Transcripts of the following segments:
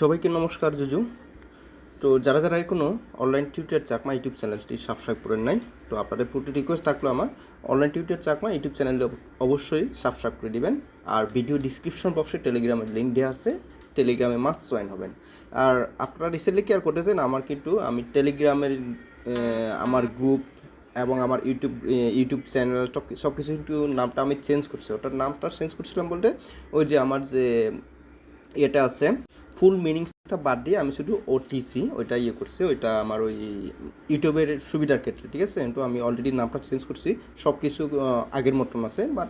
সবাইকে নমস্কার, জুজু। তো যারা যারা এখনও অনলাইন টিউটার চাকমা ইউটিউব চ্যানেলটি সাবস্ক্রাইব করেন নাই, তো আপনাদের প্রতি রিকোয়েস্ট থাকল আমার অনলাইন টিউটার চাকমা ইউটিউব চ্যানেলে অবশ্যই সাবস্ক্রাইব করে দিবেন। আর ভিডিও ডিসক্রিপশন বক্সে টেলিগ্রামের লিঙ্ক দেওয়া আছে টেলিগ্রামে মাস্ট জয়েন হবেন। আর আপনারা রিসেন্টলি কেয়ার করতেছেন? আমার কিন্তু আমি টেলিগ্রামের আমার গ্রুপ এবং আমার ইউটিউব ইউটিউব চ্যানেল সব কিছু কিন্তু নামটা আমি চেঞ্জ করছি। ওটার নামটা চেঞ্জ করছিলাম বলতে ওই যে আমার যে এটা আছে ফুল মিনিংসটা বাদ দিয়ে আমি শুধু ওটিসি ওইটা ইয়ে করছি, ওইটা আমার ওই ইউটিউবের সুবিধার ক্ষেত্রে, ঠিক আছে? তো আমি অলরেডি নামটা চেঞ্জ করছি সব কিছু আগের মতন আছে বাট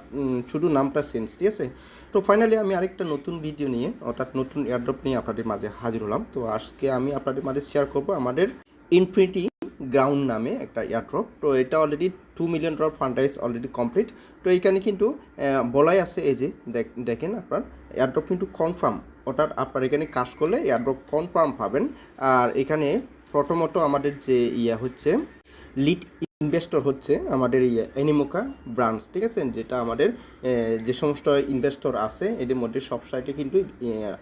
শুধু নামটা চেঞ্জ ঠিক আছে? তো ফাইনালি আমি আরেকটা নতুন ভিডিও নিয়ে, অর্থাৎ নতুন এয়ারড্রপ নিয়ে আপনাদের মাঝে হাজির হলাম। তো আজকে আমি আপনাদের মাঝে শেয়ার করব আমাদের ইনফিনিটি গ্রাউন্ড নামে একটা এয়ারড্রপ তো এটা already two million dollar fundraise already complete তো এইখানে কিন্তু বলাই আছে এই যে, দেখ- দেখেন আপনার এয়ারড্রপ কিন্তু কনফার্ম অর্থাৎ আপনার এখানে কাজ করলে এয়ারড্রপ কনফার্ম পাবেন। আর এখানে প্রথমত আমাদের যে ইয়া হচ্ছে লিড ইনভেস্টর হচ্ছে আমাদের ইয়ে অ্যানিমোকা ব্রাঞ্চ ঠিক আছে? যেটা আমাদের যে সমস্ত ইনভেস্টর আছে, এদের মধ্যে সব সাইটে কিন্তু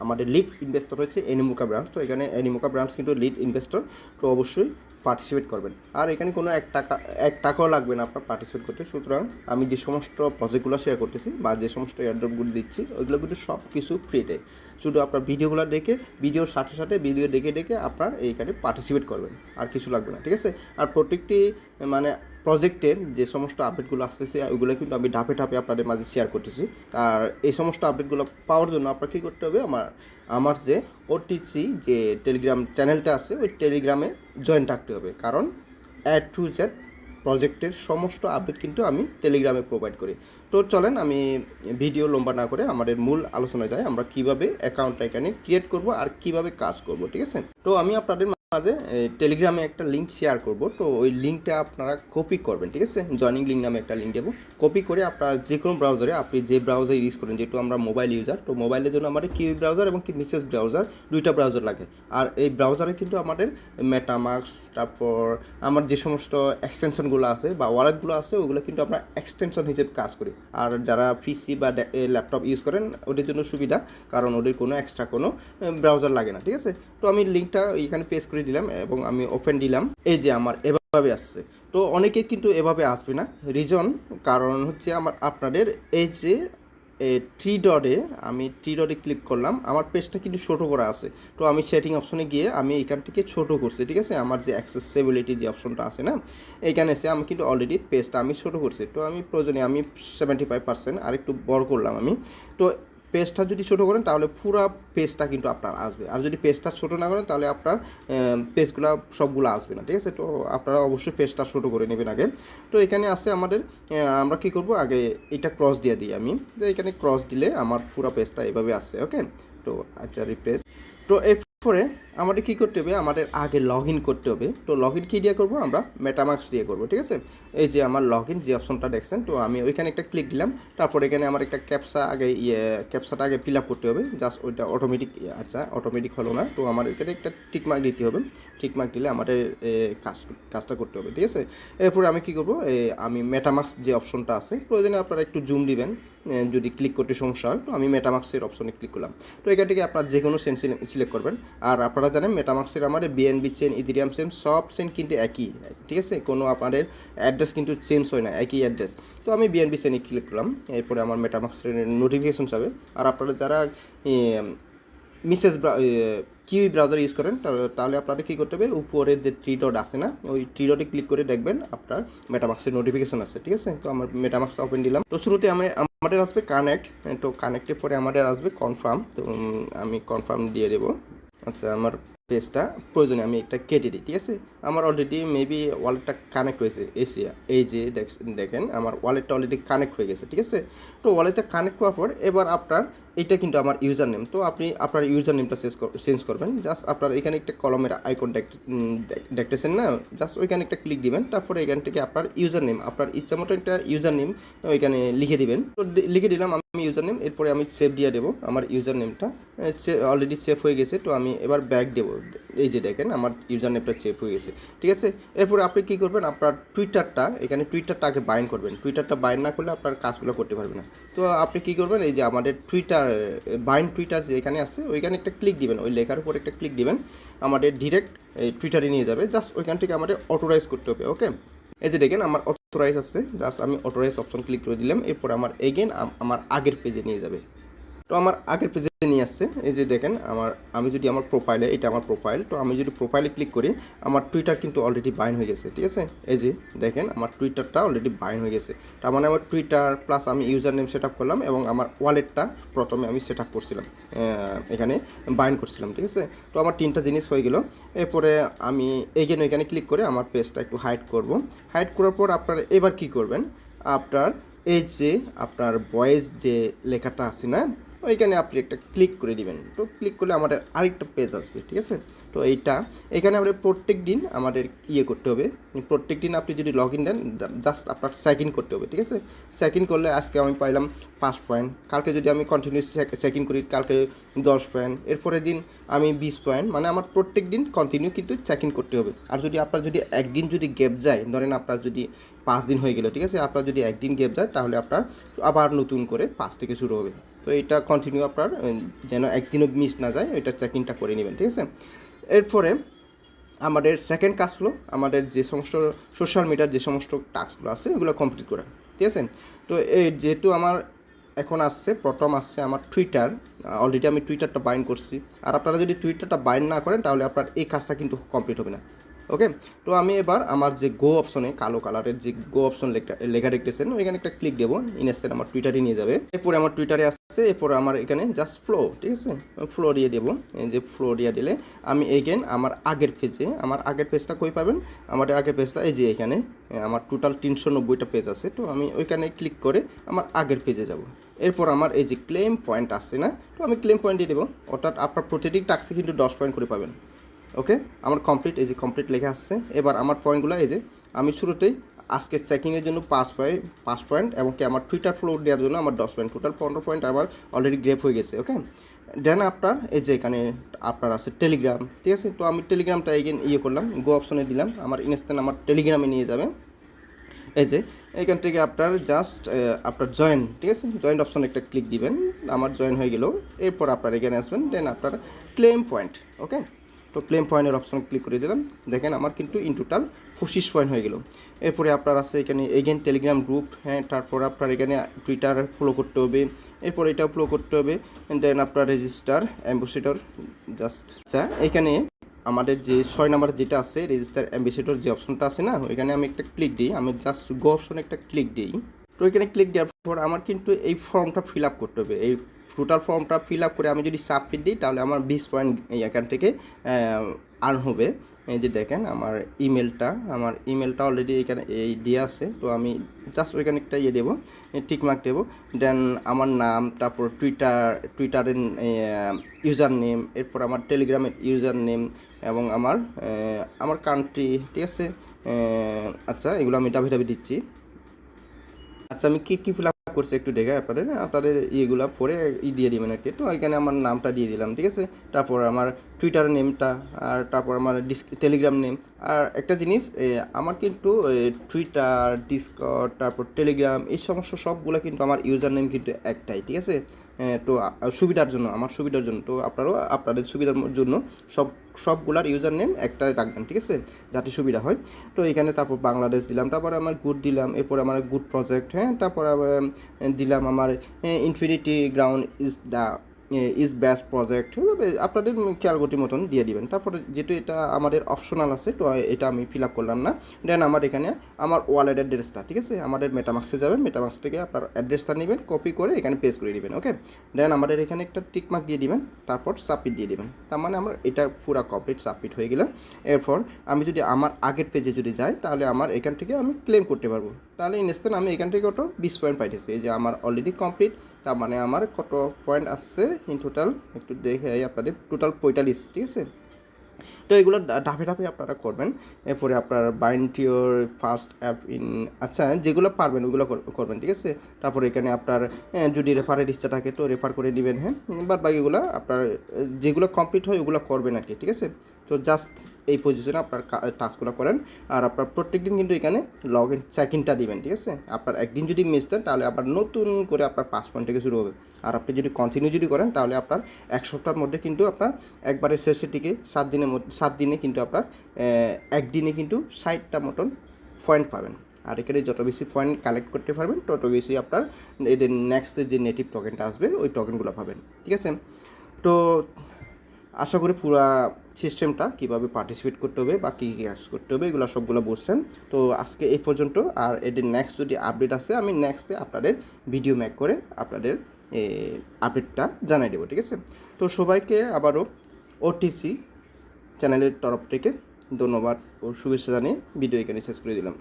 আমাদের লিড ইনভেস্টর হচ্ছে অ্যানিমোকা ব্রাঞ্চ তো এখানে অ্যানিমোকা ব্রাঞ্চ কিন্তু লিড ইনভেস্টর তো অবশ্যই পার্টিসিপেট করবেন। আর এখানে কোনো এক টাকা, এক টাকাও লাগবে না আপনার পার্টিসিপেট করতে। সুতরাং আমি যে সমস্ত প্রজেক্টগুলো শেয়ার করতেছি বা যে সমস্ত এয়ারড্রপগুলো দিচ্ছি, ওইগুলো কিন্তু সব কিছু ফ্রিতে শুধু আপনার ভিডিওগুলো দেখে, ভিডিওর সাথে সাথে ভিডিও দেখে দেখে আপনার এইখানে পার্টিসিপেট করবেন, আর কিছু লাগবে না, ঠিক আছে? আর প্রত্যেকটি মানে প্রজেক্টের যে সমস্ত আপডেটগুলো আসতেছে, ওইগুলো কিন্তু আমি ধাপে ধাপে আপনাদের মাঝে শেয়ার করতেছি। আর এই সমস্ত আপডেটগুলো পাওয়ার জন্য আপনার কী করতে হবে? আমার আমার যে ওটিসি যে টেলিগ্রাম চ্যানেলটা আছে, ওই টেলিগ্রামে জয়েন থাকতে হবে। কারণ অ্যাড টু জেড প্রজেক্টের সমস্ত আপডেট কিন্তু আমি টেলিগ্রামে প্রোভাইড করি। তো চলেন আমি ভিডিও লম্বা না করে আমাদের মূল আলোচনায় যাই। আমরা কীভাবে অ্যাকাউন্টটা এখানে ক্রিয়েট করব আর কীভাবে কাজ করব, ঠিক আছে? তো আমি আপনাদের মাঝে টেলিগ্রামে একটা লিঙ্ক শেয়ার করব। তো ওই লিঙ্কটা আপনারা কপি করবেন, ঠিক আছে? জয়নিং লিঙ্ক নামে একটা লিঙ্ক দেবো। কপি করে আপনার যে কোনো ব্রাউজারে আপনি যে ব্রাউজার ইউজ করেন, যেহেতু আমরা মোবাইল ইউজার তো মোবাইলের জন্য আমাদের কিউই ব্রাউজার এবং কি মিসেস ব্রাউজার দুইটা ব্রাউজার লাগে। আর এই ব্রাউজারে কিন্তু আমাদের মেটামার্কস তারপর আমার যে সমস্ত এক্সটেনশনগুলো আছে বা ওয়ালেটগুলো আছে, ওগুলো কিন্তু আমরা এক্সটেনশন হিসেবে কাজ করি। আর যারা পিসি বা ল্যাপটপ ইউজ করেন, ওদের জন্য সুবিধা, কারণ ওদের কোনো এক্সট্রা কোনো ব্রাউজার লাগে না, ঠিক আছে? তো আমি লিঙ্কটা এখানে পেস্ট করে দিলাম এবং আমি ওপেন দিলাম। এই যে আমার এভাবে আসছে। তো অনেকের কিন্তু এভাবে আসবে না। রিজন কারণ হচ্ছে আমার আপনাদের এই যে থ্রি ডটে আমি থ্রি ডটে ক্লিক করলাম, আমার পেজটা কিন্তু ছোটো করা আছে। তো আমি সেটিং অপশনে গিয়ে আমি এখান থেকে ছোট করছি, ঠিক আছে? আমার যে অ্যাক্সেসিবিলিটি যে অপশনটা আছে না এইখানে এসে আমি কিন্তু অলরেডি পেজটা আমি ছোটো করছি। তো আমি প্রয়োজনে আমি সেভেন্টি ফাইভ পার্সেন্ট আর একটু বড় করলাম আমি। তো পেজটা যদি ছোটো করেন, তাহলে পুরো পেজটা কিন্তু আপনার আসবে। আর যদি পেস্টটা ছোটো না করেন, তাহলে আপনার পেজগুলো সবগুলো আসবে না, ঠিক আছে? তো আপনারা অবশ্যই পেজটা ছোটো করে নেবেন আগে। তো এখানে আছে আমাদের আমরা কি করব? আগে এটা ক্রস দিয়ে দিই আমি। তো এখানে ক্রস দিলে আমার পুরো পেজটা এভাবে আসছে ওকে তো আচ্ছা রিপ্লেস তো এরপরে আমাদের কী করতে হবে? আমাদের আগে লগ ইন করতে হবে। তো লগ ইন কী দিয়ে করব? আমরা মেটামার্কস দিয়ে করব, ঠিক আছে? এই যে আমার লগ ইন যে অপশনটা দেখছেন, তো আমি ওইখানে একটা ক্লিক দিলাম। তারপর এখানে আমার একটা ক্যাপসা আগে ইয়ে ক্যাপসাটা আগে ফিল আপ করতে হবে। জাস্ট ওইটা অটোমেটিক আচ্ছা অটোমেটিক হলো না। তো আমার এখানে একটা টিকমার্ক দিতে হবে। টিকমার্ক দিলে আমাদের কাজ, কাজটা করতে হবে, ঠিক আছে? এরপরে আমি কী করব? আমি মেটামার্কস যে অপশনটা আছে, প্রয়োজনে আপনারা একটু জুম দিবেন। যদি ক্লিক করতে সমস্যা হয়, তো আমি মেটামাক্সের অপশনে ক্লিক করলাম। তো এখান থেকে আপনার যে কোনো সেন সিলেক্ট করবেন। আর আপনারা জানেন মেটামাক্সের আমাদের বিএনবি চেন ইথিরিয়াম চেন সব চেন কিন্তু একই। ঠিক আছে? কোনো আপনাদের অ্যাড্রেস কিন্তু চেঞ্জ হয় না, একই অ্যাড্রেস তো আমি বিএনবি চেনে ক্লিক করলাম। এরপরে আমার মেটামাক্সের নোটিফিকেশন যাবে আর আপনারা যারা মিসেস কিউই ব্রাউজার ইউজ করেন তাহলে আপনারা কী করতে হবে? উপরে যে থ্রি ডট আছে না, ওই থ্রি ডটে ক্লিক করে দেখবেন আপনার মেটামাক্সের নোটিফিকেশন আছে, ঠিক আছে? তো আমার মেটামার্কস ওপেন দিলাম। তো শুরুতে আমি, আমাদের আসবে কানেক্ট তো কানেক্টের পরে আমাদের আসবে কনফার্ম তো আমি কনফার্ম দিয়ে দেবো। আচ্ছা আমার পেজটা, প্রয়োজনে আমি একটা কেটে দিই, ঠিক আছে? আমার অলরেডি মেবি ওয়ালেটটা কানেক্ট হয়েছে এসিয়া এই যে দেখ- দেখেন, আমার ওয়ালেটটা অলরেডি কানেক্ট হয়ে গেছে, ঠিক আছে? তো ওয়ালেটটা কানেক্ট হওয়ার পর, এবার আপনার, এটা কিন্তু আমার ইউজার নেম তো আপনি আপনার ইউজার নেমটা চেঞ্জ চেঞ্জ করবেন জাস্ট আপনার এখানে একটা কলমের আইকন দেখতেছেন না? জাস্ট ওইখানে একটা ক্লিক দিবেন, তারপরে এখান থেকে আপনার ইউজার নেম আপনার ইচ্ছা মতো একটা ইউজার নেম ওইখানে লিখে দিবেন। তো লিখে দিলাম আমি ইউজার নেম এরপরে আমি সেভ দিয়ে দেবো আমার ইউজার নেমটা অলরেডি সেভ হয়ে গেছে, তো আমি এবার ব্যাক দেবো। এই যে দেখেন, আমার ইউজার নেমটা সেভ হয়ে গেছে। ঠিক আছে? এরপরে আপনি কী করবেন? আপনার টুইটারটা এখানে টুইটারটা আগে বাইন্ড করবেন। টুইটারটা বাইন্ড না করলে আপনার কাজগুলো করতে পারবেন না। তো আপনি কী করবেন? এই যে আমাদের টুইটার বাইন্ড টুইটার যে এখানে আছে, ওইখানে একটা ক্লিক দিবেন। ওই লেখার উপর একটা ক্লিক দিবেন। আমাদের ডিরেক্ট এই টুইটারে নিয়ে যাবে। জাস্ট ওইখান থেকে আমাদের অটোরাইজ করতে হবে ওকে এই যে দেখেন, আমার অটোরাইজ আছে। জাস্ট আমি অটোরাইজ অপশন ক্লিক করে দিলাম। এরপর আমার এগেন আমার আগের পেজে নিয়ে যাবে। তো আমার আগের পেজে নিয়ে আসছে। এই যে দেখেন, আমার, আমি যদি আমার প্রোফাইলে এটা আমার প্রোফাইল তো আমি যদি প্রোফাইলে ক্লিক করি, আমার টুইটার কিন্তু অলরেডি বাইন হয়ে গেছে, ঠিক আছে? এই যে দেখেন, আমার টুইটারটা অলরেডি বাইন হয়ে গেছে। তার মানে আমার টুইটার প্লাস আমি ইউজার নেম সেট আপ করলাম এবং আমার ওয়ালেটটা প্রথমে আমি সেট আপ করছিলাম এখানে বাইন করছিলাম, ঠিক আছে? তো আমার তিনটা জিনিস হয়ে গেল। এরপরে আমি এগেন এখানে ক্লিক করে আমার পেজটা একটু হাইড করব। হাইড করার পর আপনারা এবার কি করবেন? আপনার এই যে, আপনার ভয়েস যে লেখাটা আছে না ওইখানে আপনি একটা ক্লিক করে দিবেন। তো ক্লিক করলে আমাদের আরেকটা পেজ আসবে, ঠিক আছে? তো এইটা, এখানে আমাদের প্রত্যেক দিন আমাদের ইয়ে করতে হবে। প্রত্যেক দিন আপনি যদি লগ ইন দেন জাস্ট আপনার ইন করতে হবে, ঠিক আছে? ইন করলে আজকে আমি পাইলাম পাঁচ পয়েন্ট কালকে যদি আমি কন্টিনিউ ইন করি, কালকে দশ পয়েন্ট এরপরের দিন আমি বিশ পয়েন্ট মানে আমার প্রত্যেক দিন কন্টিনিউ কিন্তু চেক ইন করতে হবে। আর যদি আপনার যদি একদিন যদি গ্যাপ যায়, ধরেন আপনার যদি পাঁচ দিন হয়ে গেল, ঠিক আছে? আপনার যদি একদিন গ্যাপ যায়, তাহলে আপনার আবার নতুন করে পাঁচ থেকে শুরু হবে। তো এটা কন্টিনিউ আপনার যেন একদিনও মিস না যায়, ওইটা চেক ইনটা করে নেবেন, ঠিক আছে? এরপরে আমাদের সেকেন্ড কাজ হলো আমাদের যে সমস্ত সোশ্যাল মিডিয়ার যে সমস্ত টাস্কগুলো আছে, ওগুলো কমপ্লিট করা, ঠিক আছে? তো এই যেহেতু আমার এখন আসছে, প্রথম আসছে আমার টুইটার অলরেডি আমি টুইটারটা বাইন্ড করছি। আর আপনারা যদি টুইটারটা বাইন্ড না করেন, তাহলে আপনার এই কাজটা কিন্তু কমপ্লিট হবে না। ওকে তো আমি এবার আমার যে গো অপশনে কালো কালারের যে গো অপশন লেখা দেখতেছেন, ওইখানে একটা ক্লিক দেবো ইনস্ট্যান্ট আমার টুইটারে নিয়ে যাবে। এরপরে আমার টুইটারে আসছে, এরপরে আমার এখানে জাস্ট ফ্লো ঠিক আছে? ফ্লো দিয়ে দেবো যে ফ্লো দিয়ে দিলে আমি এগেন আমার আগের পেজে আমার আগের পেজটা কই পাবেন? আমাদের আগের পেজটা এই যে এখানে, আমার টোটাল তিনশো নব্বইটা পেজ আছে, তো আমি ওইখানে ক্লিক করে আমার আগের পেজে যাব। এরপর আমার এই যে ক্লেম পয়েন্ট আসছে না, তো আমি ক্লেম পয়েন্ট দিয়ে দেবো, অর্থাৎ আপনার প্রতিটি টাক্সে কিন্তু দশ পয়েন্ট করে পাবেন। ওকে আমার কমপ্লিট এই যে কমপ্লিট লেখা আসছে। এবার আমার পয়েন্টগুলো এই যে, আমি শুরুতেই আজকে চেকিংয়ের জন্য পাঁচ পয়েন্ট পাঁচ পয়েন্ট এবং কি আমার টুইটার ফ্লোর দেওয়ার জন্য আমার দশ পয়েন্ট টোটাল পনেরো পয়েন্ট আমার অলরেডি গ্রেপ হয়ে গেছে ওকে দেন আপনার এই যে এখানে আপনার আছে টেলিগ্রাম ঠিক আছে? তো আমি টেলিগ্রামটা এগেন ইয়ে করলাম গো অপশনে দিলাম, আমার ইনস্ট্যান্ট আমার টেলিগ্রামে নিয়ে যাবে। এই যে, এখান থেকে আপনার জাস্ট আপনার জয়েন ঠিক আছে? জয়েন্ট অপশনে একটা ক্লিক দিবেন, আমার জয়েন হয়ে গেল। এরপর আপনার এখানে আসবেন দেন আপনার ক্লেম পয়েন্ট ওকে তো ক্লেম পয়েন্টের অপশন ক্লিক করে দিলাম। দেখেন আমার কিন্তু ইন টোটাল পঁচিশ পয়েন্ট হয়ে গেল। এরপরে আপনার আছে এখানে এগেন টেলিগ্রাম গ্রুপ হ্যাঁ তারপর আপনার এখানে টুইটার ফলো করতে হবে। এরপর এটাও ফলো করতে হবে। দেন আপনার রেজিস্টার অ্যাম্বাসেডর জাস্ট আচ্ছা এখানে আমাদের যে ছয় নাম্বার যেটা আছে রেজিস্টার অ্যাম্বাসেডর যে অপশনটা আছে না, ওইখানে আমি একটা ক্লিক দিই। আমি জাস্ট গো অপশনে একটা ক্লিক দিই। তো এখানে ক্লিক দেওয়ার পর আমার কিন্তু এই ফর্মটা ফিল আপ করতে হবে। এই টোটাল ফর্মটা ফিল আপ করে আমি যদি সাবমিট দিই, তাহলে আমার বিশ পয়েন্ট এখান থেকে আর্ন হবে। এই যে দেখেন, আমার ইমেলটা আমার ইমেলটা অলরেডি এখানে এই দিয়ে আছে। তো আমি জাস্ট ওইখানে একটা ইয়ে দেবো টিকমার্ক দেবো। দেন আমার নাম, তারপর টুইটার টুইটারের ইউজার নেম এরপর আমার টেলিগ্রামের ইউজার নেম এবং আমার আমার কান্ট্রি ঠিক আছে? আচ্ছা এগুলো আমি ডাবি ডাবি দিচ্ছি। আচ্ছা আমি কী কী ফিল করছি একটু দেখে আপনাদের আপনাদের ইয়েগুলো পরে ই দিয়ে দিবেন আর কি। তো এখানে আমার নামটা দিয়ে দিলাম, ঠিক আছে? তারপর আমার টুইটার নেমটা আর তারপর আমার ডিস টেলিগ্রাম নেম আর একটা জিনিস আমার কিন্তু টুইটার ডিসকট তারপর টেলিগ্রাম এই সমস্ত সবগুলো কিন্তু আমার ইউজার নেম কিন্তু একটাই, ঠিক আছে? তো সুবিধার জন্য, আমার সুবিধার জন্য। তো আপনারাও আপনাদের সুবিধার জন্য সব সবগুলার ইউজার নেম একটাই রাখবেন, ঠিক আছে? যাতে সুবিধা হয়। তো এখানে তারপর বাংলাদেশ দিলাম, তারপরে আমার গুড দিলাম, এরপর আমার গুড প্রজেক্ট হ্যাঁ? তারপর আবার দিলাম আমার Infinity Ground is the is best project আপনাদের খেয়াল গতির মতন দিয়ে দিবেন। তারপরে যেহেতু এটা আমাদের অপশনাল আছে, তো এটা আমি ফিল আপ করলাম না। দেন আমার এখানে আমার ওয়ালেট অ্যাড্রেসটা ঠিক আছে? আমাদের মেটামাক্সে যাবেন মেটামাক্স থেকে আপনার অ্যাড্রেসটা নেবেন কপি করে এখানে পেস্ট করে দিবেন ওকে দেন আমাদের এখানে একটা টিকমার্ক দিয়ে দিবেন, তারপর সাবমিট দিয়ে দিবেন। তার মানে আমার এটা পুরো কমপ্লিট সাবমিট হয়ে গেল। এরপর আমি যদি আমার আগের পেজে যদি যাই, তাহলে আমার এখান থেকে আমি ক্লেম করতে পারব। তাহলে ইনস্ট্যান্ট আমি এখান থেকে কত বিশ পয়েন্ট পাইতেছি। এই যে আমার অলরেডি কমপ্লিট তার মানে আমার কত পয়েন্ট আসছে ইন টোটাল একটু দেখে আপনাদের টোটাল পঁয়তাল্লিশ, ঠিক আছে? তো এগুলো ধাপে ধাপে আপনারা করবেন। এরপরে আপনার bind your first app in আচ্ছা যেগুলো পারবেন ওগুলো কর- করবেন, ঠিক আছে? তারপরে এখানে আপনার যদি রেফারের ইচ্ছা থাকে তো রেফার করে দিবেন হ্যাঁ? বাদ বাকিগুলো আপনার যেগুলো কমপ্লিট হয় ওগুলো করবেন আর কি, ঠিক আছে? তো জাস্ট এই পজিশনে আপনার টাস্কগুলো করেন। আর আপনার প্রত্যেক দিন কিন্তু এখানে লগ ইন চেক ইনটা দিবেন, ঠিক আছে? আপনার একদিন যদি মিস দেন, তাহলে আবার নতুন করে আপনার পাঁচ পয়েন্ট থেকে শুরু হবে। আর আপনি যদি কন্টিনিউ যদি করেন, তাহলে আপনার এক সপ্তাহের মধ্যে কিন্তু আপনার একবারে শেষের দিকে সাত দিনের মধ্যে, সাত দিনে কিন্তু আপনার একদিনে কিন্তু ষাটটা মতন পয়েন্ট পাবেন। আর এখানে যত বেশি পয়েন্ট কালেক্ট করতে পারবেন, তত বেশি আপনার এদের নেক্সট যে নেটিভ টোকেনটা আসবে, ওই টোকেনগুলো পাবেন, ঠিক আছে? তো আশা করি পুরা সিস্টেমটা, কীভাবে পার্টিসিপেট করতে হবে বা কী কী কাজ করতে হবে, এগুলো সবগুলো বলছেন। তো আজকে এই পর্যন্ত, আর এটির নেক্সট যদি আপডেট আসে, আমি নেক্সটে আপনাদের ভিডিও ম্যাক করে আপনাদের আপডেটটা জানাই দেবো, ঠিক আছে? তো সবাইকে আবারও ওটিসি চ্যানেলের তরফ থেকে ধন্যবাদ ও শুভেচ্ছা জানিয়ে ভিডিও এখানে শেষ করে দিলাম।